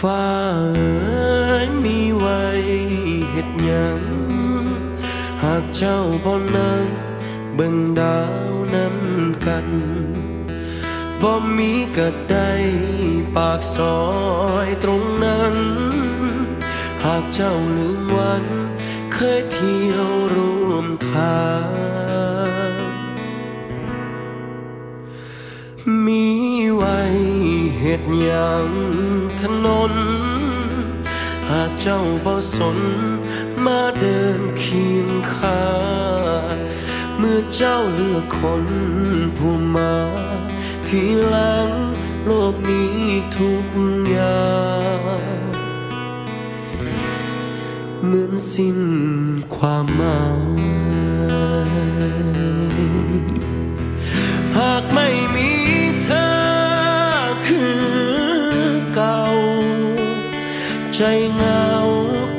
ฟ้าเอ้ยมีไว้เฮ็ดหยังหากเจ้าบ่นั่งเบิ่งดาวนำกันบ่มีก็ได้ปากซอยตรงนั้น หากเจ้าลืมวัน เคยเที่ยวร่วมทางมี ตุย่างถนน หากเจ้าบ่สนมาเดินเคียงข้า เมื่อเจ้าเลือกคนผู้มาที่หลังโลกนี้ทุกอย่างเหมือนสิ้นความหมายหากไม่มี ใจเหงา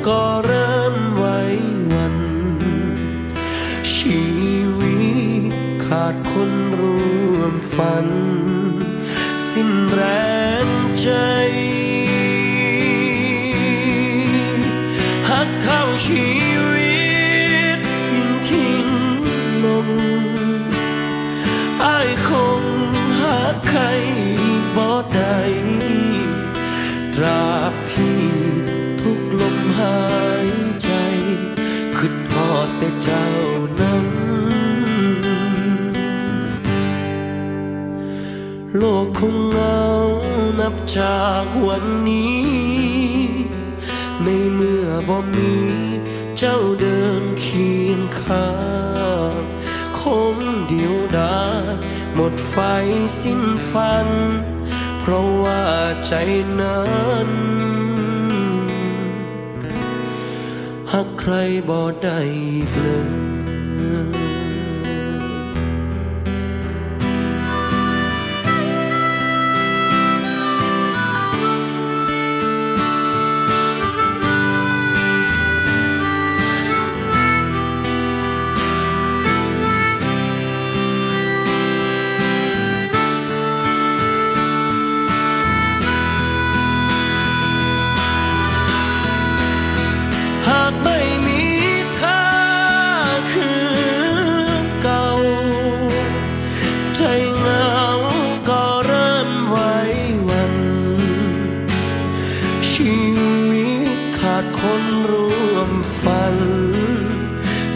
ก็เริ่มไว้วัน ชีวิตขาดคนร่วมฝัน สิ้นแรงใจหักเท่าชีวิตยิ่งทิ้งลงอายคงหาใครบ่ได้ตราบ แต่เจ้านั้น โลกคงเหงานับจากวันนี้ ในเมื่อบ่มีเจ้าเดินเคียงข้างคงเดียวดายหมดไฟสิ้นฝัน เพราะว่าใจนั้น หักใครบ่ได้อีกเลย ชีวิตขาดคนร่วมฝัน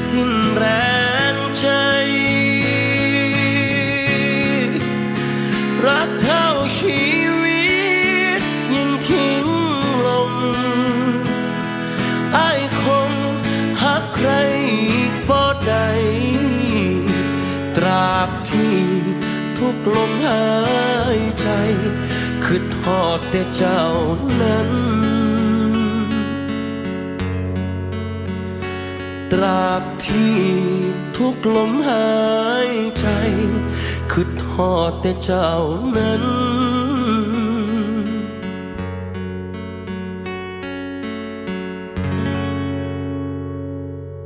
สิ้นแรงใจ รักเท่าชีวิตยังทิ้งลงอายคงหักใครบ่ได้ตราบที่ทุกลมหายใจ คือทอดแต่เจ้านั้น ตราบที่ทุกลมหายใจ คือทอดแต่เจ้านั้น